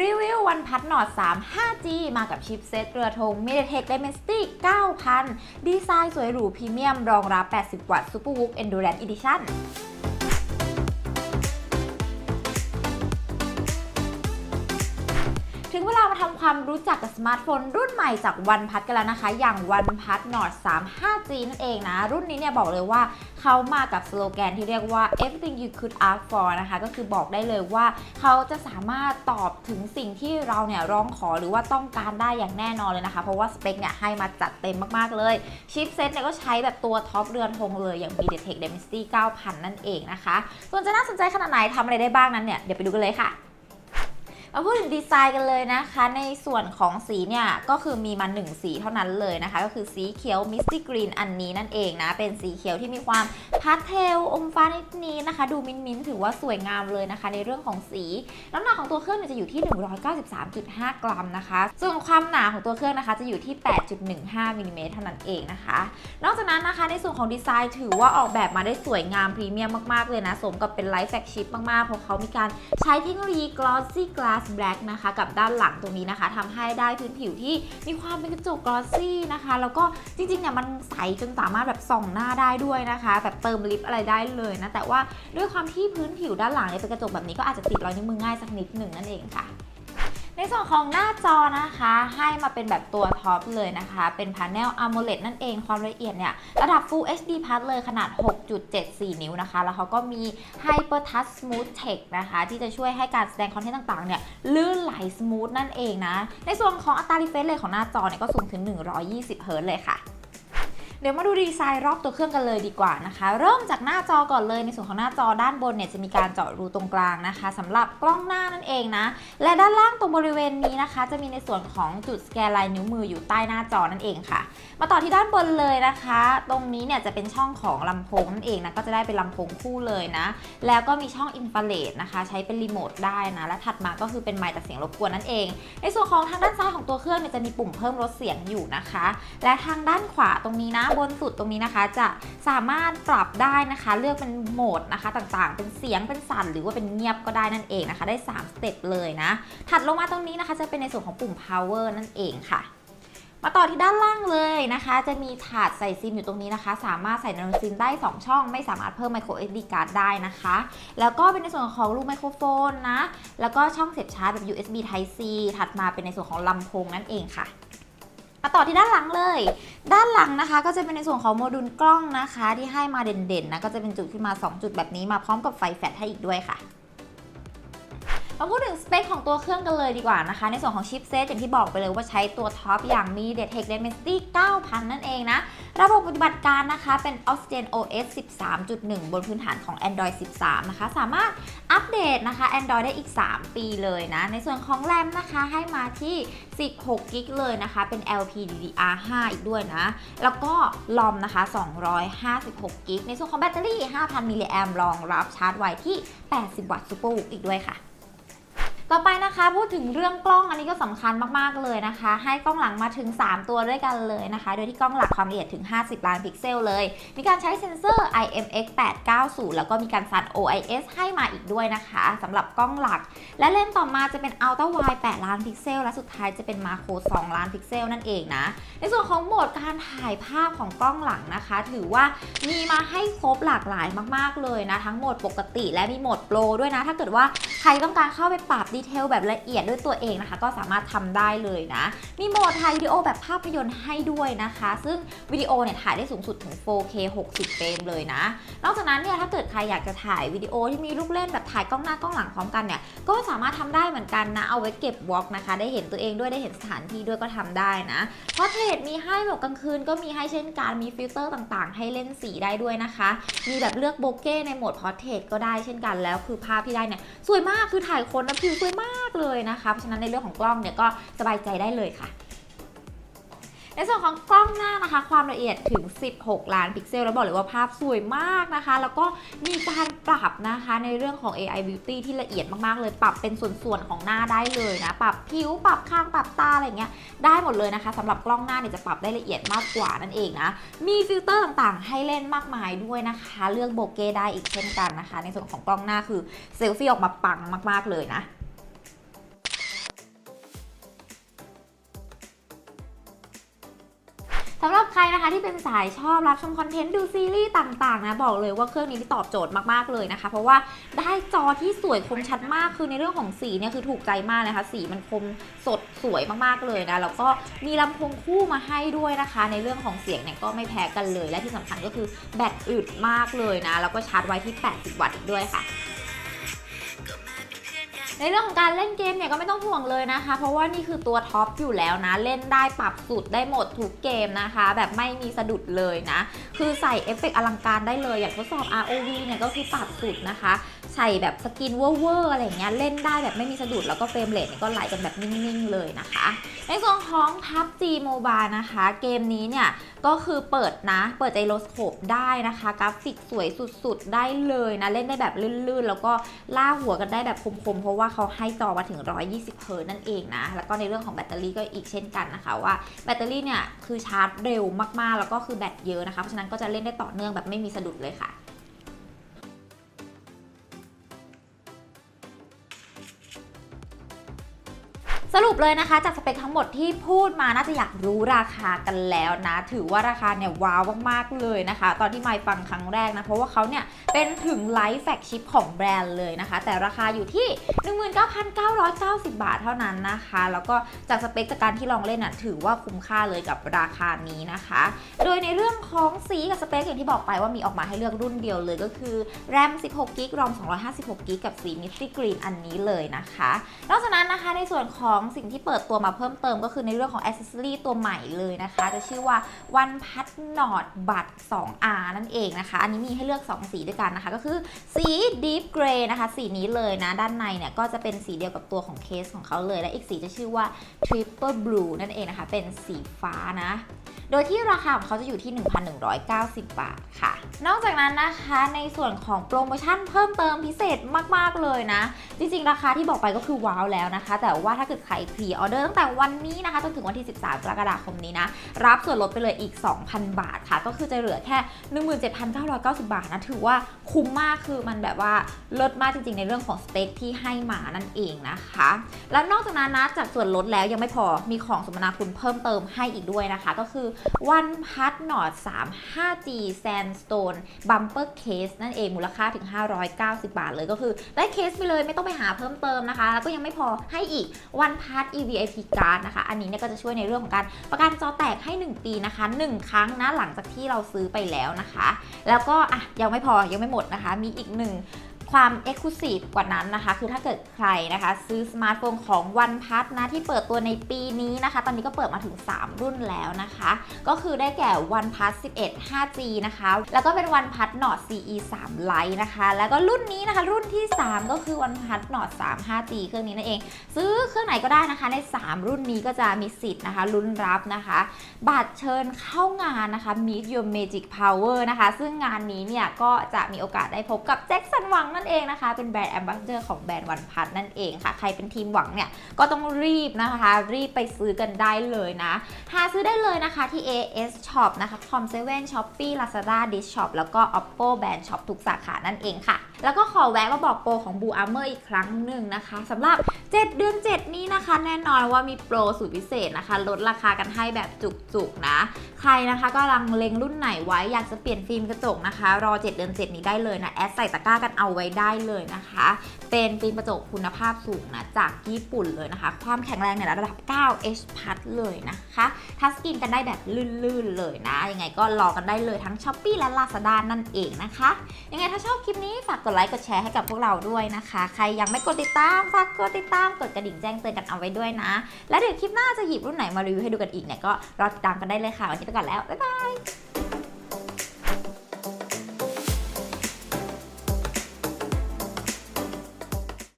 รีวิววันพัดหนอด 3 5G มากับชิปเซตเรือธง MediaTek Dimensity 9000 ดีไซน์สวยหรูพรีเมียม รองรับ 80 วัตต์ Superwook Endurance Edition ถึงเวลามาทำความรู้จักกับสมาร์ทโฟนรุ่นใหม่จากวันพัดกันแล้วนะคะ อย่างวันพัด Nord 3 5G นั่นเองนะ รุ่นนี้เนี่ยบอกเลยว่าเขามากับสโลแกนที่เรียกว่า everything you could ask for นะคะ ก็คือบอกได้เลยว่าเขาจะสามารถตอบถึงสิ่งที่เราเนี่ยร้องขอหรือว่าต้องการได้อย่างแน่นอนเลยนะคะ เพราะว่าสเปคเนี่ยให้มาจัดเต็มมากๆเลย ชิปเซ็ตเนี่ยก็ใช้แบบตัวท็อปเรือนธงเลยอย่าง MediaTek Dimensity 9000 นั่นเองนะคะส่วนจะน่าสนใจขนาดไหนทำอะไรได้บ้างนั้นเนี่ยเดี๋ยวไปดูกันเลยค่ะ มาพูดถึงดีไซน์กันเลยนะคะ ในส่วนของสีเนี่ย ก็คือมีมา 1 สีเท่านั้นเลยนะคะ ก็คือสีเขียวมิสตี้กรีนอันนี้นั่นเองนะ เป็นสีเขียวที่มีความ พาสเทลอมฟ้านิดนี้นะคะ ดูมินมินถือว่าสวยงามเลยนะคะ ในเรื่องของสี น้ำหนักของตัวเครื่องเนี่ยจะอยู่ที่ 193.5 กรัมนะคะ ส่วนความหนาของตัวเครื่องนะคะจะอยู่ที่ 8.15มิลลิเมตรเท่านั้นเองนะคะ นอกจากนั้นนะคะในส่วนของดีไซน์ถือว่าออกแบบมาได้สวยงามพรีเมียมมากๆเลยนะ สมกับเป็นไลฟ์แฟกชิปมากๆ เพราะเขามีการใช้เทคโนโลยี glossy glass black นะคะ กับด้านหลังตรงนี้นะคะทำให้ได้พื้นผิวที่มีความเป็นกระจก glossy นะคะ แล้วก็จริงๆเนี่ยมันใสจนสามารถแบบส่องหน้าได้ด้วยนะคะแบบเติติมลิปอะไรได้เลยนะ แต่ว่าด้วยความที่พื้นผิวด้านหลังเนี่ยเป็นกระจกแบบนี้ก็อาจจะติดรอยนิ้วมือง่ายสักนิดหนึ่งนั่นเองค่ะในส่วนของหน้าจอนะคะให้มาเป็นแบบตัวท็อปเลยนะคะ เป็น Panel AMOLED นั่นเองความละเอียดเนี่ย ระดับ Full HD Plus เลยขนาด 6.74 นิ้วนะคะ แล้วเขาก็มี Hyper Touch Smooth Tech นะคะ ที่จะช่วยให้การแสดงคอนเทนต์ต่างๆ เนี่ย ลื่นไหลสมูทนั่นเองนะ ในส่วนของอัตรา refresh rate ของหน้าจอเนี่ยก็สูงถึง 120 Hz เลยค่ะ เดี๋ยวมาดูดีไซน์รอบตัวเครื่องกันเลยดีกว่านะคะ เริ่มจากหน้าจอก่อนเลยในส่วนของหน้าจอด้านบนเนี่ยจะมีการเจาะรูตรงกลางนะคะสำหรับกล้องหน้านั่นเองนะ และด้านล่างตรงบริเวณนี้นะคะ จะมีในส่วนของจุดสแกนลายนิ้วมืออยู่ใต้หน้าจอนั่นเองค่ะ มาต่อที่ด้านบนเลยนะคะ ตรงนี้เนี่ยจะเป็นช่องของลำโพงนั่นเองนะก็จะได้เป็นลำโพงคู่เลยนะ แล้วก็มีช่องอินฟราเรดนะคะ ใช้เป็นรีโมทได้นะและถัดมาก็คือเป็นไมค์ตัดเสียงรบกวนนั่นเอง ในส่วนของทางด้านซ้ายของตัวเครื่องเนี่ยจะมีปุ่มเพิ่มลดเสียงอยู่นะคะ และทางด้านขวาตรงนี้นะบนสุดตรงนี้นะคะจะสามารถปรับได้นะคะ เลือกเป็นโหมดนะคะต่างๆ เป็นเสียงเป็นสั่นหรือว่าเป็นเงียบก็ได้นั่นเองนะคะ ได้ 3 สเต็ปเลยนะ ถัดลงมาตรงนี้นะคะ จะเป็นในส่วนของปุ่ม power นั่นเองค่ะมาต่อที่ด้านล่างเลยนะคะ จะมีถาดใส่ซิมอยู่ตรงนี้นะคะ สามารถใส่นาโนซิมได้ 2 ช่อง ไม่สามารถเพิ่ม micro SD card ได้นะคะ แล้วก็เป็นในส่วนของรูไมโครโฟนนะ แล้วก็ช่องเสียบชาร์จแบบ USB Type C ถัดมาเป็นในส่วนของลำโพงนั่นเองค่ะ มาต่อที่ด้านหลังเลย ด้านหลังนะคะ ก็จะเป็นในส่วนของโมดูลกล้องนะคะ ที่ให้มาเด่นๆนะก็จะเป็นจุดขึ้นมา 2 จุดแบบนี้มาพร้อมกับไฟแฟลชให้อีกด้วยค่ะ มาพูดถึงสเปคของตัวเครื่องกันเลยดีกว่านะคะ ในส่วนของชิปเซตอย่างที่บอกไปเลยว่าใช้ตัวท็อปอย่าง MediaTek Dimensity 9000 นั่นเองนะ ระบบปฏิบัติการนะคะเป็น Oxygen OS 13.1 บนพื้นฐานของ Android 13 นะคะ สามารถอัปเดตนะคะ Android ได้อีก 3 ปีเลยนะ ในส่วนของแรมนะคะให้มาที่ 16 กิกเลยนะคะ เป็น LPDDR5 อีกด้วยนะ แล้วก็ลอมนะคะ 256 กิก ในส่วนของแบตเตอรี่ 5,000 มิลลิแอมรองรับชาร์จไวที่ 80 วัตต์ Superwook อีกด้วยค่ะ ต่อไปนะคะพูดถึงเรื่องกล้องอันนี้ก็สำคัญมากๆเลยนะคะ ให้กล้องหลังมาถึง 3 ตัวด้วยกันเลยนะคะ โดยที่กล้องหลักความละเอียดถึง 50 ล้านพิกเซลเลย มีการใช้เซ็นเซอร์ IMX890 แล้วก็มีการสั่น OIS ให้มาอีกด้วยนะคะสำหรับกล้องหลัก และเลนส์ต่อมาจะเป็น Ultra Wide 8 ล้านพิกเซล และสุดท้ายจะเป็นมาโคร2ล้านพิกเซลนั่นเองนะ ในส่วนของโหมดการถ่ายภาพของกล้องหลังนะคะ ถือว่ามีมาให้ครบหลากหลายมาก ๆเลยนะทั้งโหมดปกติและมีโหมดโปรด้วยนะ ถ้าเกิดว่าใครต้องการเข้าไปปรับดีเทลแบบละเอียดด้วยตัวเองนะคะ ก็สามารถทำได้เลยนะมีโหมดถ่ายวิดีโอแบบภาพยนตร์ให้ด้วยนะคะ ซึ่งวิดีโอเนี่ยถ่ายได้สูงสุดถึง 4K 60 เฟรมเลยนะ นอกจากนั้นเนี่ยถ้าเกิดใครอยากจะถ่ายวิดีโอที่มีลูกเล่นแบบถ่ายกล้องหน้ากล้องหลังพร้อมกันเนี่ยก็สามารถทำได้เหมือนกันนะเอาไว้เก็บวอล์กนะคะ ได้เห็นตัวเองด้วยได้เห็นสถานที่ด้วยก็ทำได้นะเพราะเทรดมีให้แบบกลางคืนก็มีให้เช่นกันมีฟิลเตอร์ต่างๆ ให้เล่นสีได้ด้วยนะคะ มีแบบเลือกโบเก้ในโหมดพอร์เทรตก็ได้เช่นกันแล้ว คือภาพที่ได้เนี่ยสวยมากคือถ่ายคนนะผิวสวยมากเลยนะคะ เพราะฉะนั้นในเรื่องของกล้องเนี่ยก็สบายใจได้เลยค่ะในส่วนของกล้องหน้านะคะ ความละเอียดถึง 16 ล้านพิกเซล แล้วบอกเลยว่าภาพสวยมากนะคะ แล้วก็มีการปรับนะคะในเรื่องของ AI Beauty ที่ละเอียดมากๆ เลย ปรับเป็นส่วนๆ ของหน้าได้เลยนะ ปรับผิว ปรับข้าง ปรับตาอะไรอย่างเงี้ย ได้หมดเลยนะคะสำหรับกล้องหน้าเนี่ยจะปรับได้ละเอียดมากกว่านั่นเองนะ มีฟิลเตอร์ต่างๆ ให้เล่นมากมายด้วยนะคะ เลือกโบเก้ได้อีกเช่นกันนะคะ ในส่วนของกล้องหน้าคือเซลฟี่ออกมาปังมาก ๆ เลยนะ สำหรับใครนะคะที่เป็นสายชอบรับชมคอนเทนต์ดูซีรีส์ต่างๆนะบอกเลยว่าเครื่องนี้ตอบโจทย์มากๆเลยนะคะ เพราะว่าได้จอที่สวยคมชัดมากคือในเรื่องของสีเนี่ยคือถูกใจมากนะคะ สีมันคมสดสวยมากๆเลยนะแล้วก็มีลำโพงคู่มาให้ด้วยนะคะ ในเรื่องของเสียงเนี่ยก็ไม่แพ้กันเลย และที่สำคัญก็คือแบตอึดมากเลยนะแล้วก็ชาร์จไว้ที่ 80 วัตต์ด้วยค่ะ ในเรื่องของการเล่นเกมเนี่ยก็ไม่ต้องห่วงเลยนะคะ เพราะว่านี่คือตัวท็อปอยู่แล้วนะ เล่นได้ปรับสุดได้หมดทุกเกมนะคะ แบบไม่มีสะดุดเลยนะ คือใส่เอฟเฟกต์อลังการได้เลย อย่างทดสอบ ROV เนี่ยก็คือปรับสุดนะคะ ใส่แบบสกินเวอร์ๆอะไรอย่างเงี้ยเล่นได้แบบไม่มีสะดุดแล้วก็เฟรมเรทก็ไหลกันแบบนิ่งๆเลยนะคะ ในส่วนของ PUBG Mobile นะคะ เกมนี้เนี่ยก็คือเปิดนะ เปิดไจโรสโคปได้นะคะ กราฟิกสวยสุดๆ ได้เลยนะ เล่นได้แบบลื่นๆ แล้วก็ล่าหัวกันได้แบบคมๆ เพราะว่าเขาให้จอมาถึง 120เฮิร์นั่นเองนะ แล้วก็ในเรื่องของแบตเตอรี่ก็อีกเช่นกันนะคะ ว่าแบตเตอรี่เนี่ยคือชาร์จเร็วมากๆ แล้วก็คือแบตเยอะนะคะ เพราะฉะนั้นก็จะเล่นได้ต่อเนื่องแบบไม่มีสะดุดเลยค่ะ สรุปเลยนะคะ จากสเปคทั้งหมดที่พูดมาน่าจะอยากรู้ราคากันแล้วนะ ถือว่าราคาเนี่ยว้าวมากๆเลยนะคะ ตอนที่ไมฟังครั้งแรกนะ เพราะว่าเขาเนี่ยเป็นถึงไลฟ์แฟกชิปของแบรนด์เลยนะคะ แต่ราคาอยู่ที่ 19,990 บาทเท่านั้นนะคะ แล้วก็จากสเปคจากการที่ลองเล่นน่ะถือว่าคุ้มค่าเลยกับราคานี้นะคะ โดยในเรื่องของสีกับสเปคอย่างที่บอกไปว่ามีออกมาให้เลือกรุ่นเดียวเลยก็คือ RAM 16 g b ROM 256 g b กับสี Misty Green อันนี้เลยนะคะ นอกจากนั้นนะคะในส่วนของสิ่งที่เปิดตัวมาเพิ่มเติมก็คือในเรื่องของอ c เซ s o r y ตัวใหม่เลยนะคะ จะชื่อว่า One Pat Nord บัต 2R นั่นเองนะคะ อันนี้มีให้เลือก 2 สีด้วยกันนะคะ ก็คือสี Deep Gray นะคะ สีนี้เลยนะ ด้านในเนี่ยก็จะเป็นสีเดียวกับตัวของเคสของเขาเลย และอีกสีจะชื่อว่า Triple Blue นั่นเองนะคะ เป็นสีฟ้านะ โดยที่ราคาของเขาจะอยู่ที่ 1,190 บาทค่ะ นอกจากนั้นนะคะในส่วนของโปรโมชั่นเพิ่มเติมพิเศษมาก ๆ เลยนะ จริง ๆ ราคาที่บอกไปก็คือว้าวแล้วนะคะ แต่ว่าถ้าเกิดใครพรีออเดอร์ตั้งแต่วันนี้นะคะจนถึงวันที่ 13 กรกฎาคมนี้นะ รับส่วนลดไปเลยอีก 2,000 บาทค่ะ ก็คือจะเหลือแค่ 17,990 บาทนะถือว่าคุ้มมากคือมันแบบว่าลดมากจริง ๆ ในเรื่องของสเปคที่ให้มานั่นเองนะคะ แล้วนอกจากนั้นนะจากส่วนลดแล้วยังไม่พอมีของสมนาคุณเพิ่มเติมให้อีกด้วยนะคะ ก็คือ One Part Nord 3 5G Sandstone Bumper Case นั่นเองมูลค่าถึง 590 บาทเลยก็คือ ได้เคสไปเลยไม่ต้องไปหาเพิ่มเติมนะคะ แล้วก็ยังไม่พอให้อีก One Part EVIP Card นะคะ อันนี้เนี่ยก็จะช่วยในเรื่องของการประกันจอแตกให้ 1 ปีนะคะ 1 ครั้งนะหลังจากที่เราซื้อไปแล้วนะคะ แล้วก็อะยังไม่พอยังไม่หมดนะคะ มีอีกหนึ่ง ความ Exclusive กว่านั้นนะคะ คือถ้าเกิดใครนะคะ ซื้อสมาร์ทโฟนของ OnePlus นะที่เปิดตัวในปีนี้นะคะ ตอนนี้ก็เปิดมาถึง 3 รุ่นแล้วนะคะ ก็คือได้แก่ OnePlus 11 5G นะคะ แล้วก็เป็น OnePlus Nord CE 3 Lite นะคะ แล้วก็รุ่นนี้นะคะรุ่นที่ 3 ก็คือ OnePlus Nord 3 5G เครื่องนี้นั่นเอง ซื้อเครื่องไหนก็ได้นะคะ ใน 3 รุ่นนี้ก็จะมีสิทธิ์นะคะลุ้นรับนะคะ บัตรเชิญเข้างานนะคะ Meet Your Magic Power นะคะ ซึ่งงานนี้เนี่ยก็จะมีโอกาสได้พบกับแจ็คสันหวังนั่นเองนะคะ เป็นแบรนด์แอมบาสเดอร์ของแบรนด์วันพัทนั่นเองค่ะ ใครเป็นทีมหวังเนี่ย ก็ต้องรีบนะคะ รีบไปซื้อกันได้เลยนะ หาซื้อได้เลยนะคะที่ AS Shop นะคะ Com7 Shopee Lazada Dish Shop แล้วก็ Oppo Band Shop ทุกสาขานั่นเองค่ะ แล้วก็ขอแวะมาบอกโปรของ Blue Armor อีกครั้งหนึ่งนะคะสำหรับ 7 เดือน 7 นี้นะคะ แน่นอนว่ามีโปรสุดพิเศษนะคะ ลดราคากันให้แบบจุกๆนะ ใครนะคะก็ลังเล็งรุ่นไหนไว้อยากจะเปลี่ยนฟิล์มกระจกนะคะ รอ 7 เดือน 7 นี้ได้เลยนะแอดใส่ตะกร้ากันเอาไว้ได้เลยนะคะ เป็นฟิล์มกระจกคุณภาพสูงนะจากญี่ปุ่นเลยนะคะ ความแข็งแรงในยระดับ 9 H พัดเลยนะคะทัสกรีนกันได้แบบลื่นๆเลยนะยังไงก็รอกันได้เลยทั้ง s h อ p e e และ Lazada นั่นเองนะคะยังไงถ้าชอบคลิปนี้ฝากกดไลค์กดแชร์ให้กับพวกเราด้วยนะคะ ใครยังไม่กดติดตามฝากกดติดตามกดกระดิ่งแจ้งเตือนกันเอาไว้ด้วยนะ และเดี๋ยวคลิปหน้าจะหยิบรุ่นไหนมารีวิวให้ดูกันอีกเนี่ยก็รอติดตามกันได้เลยค่ะวันนี้ไปก่อนแล้วบ๊ายบาย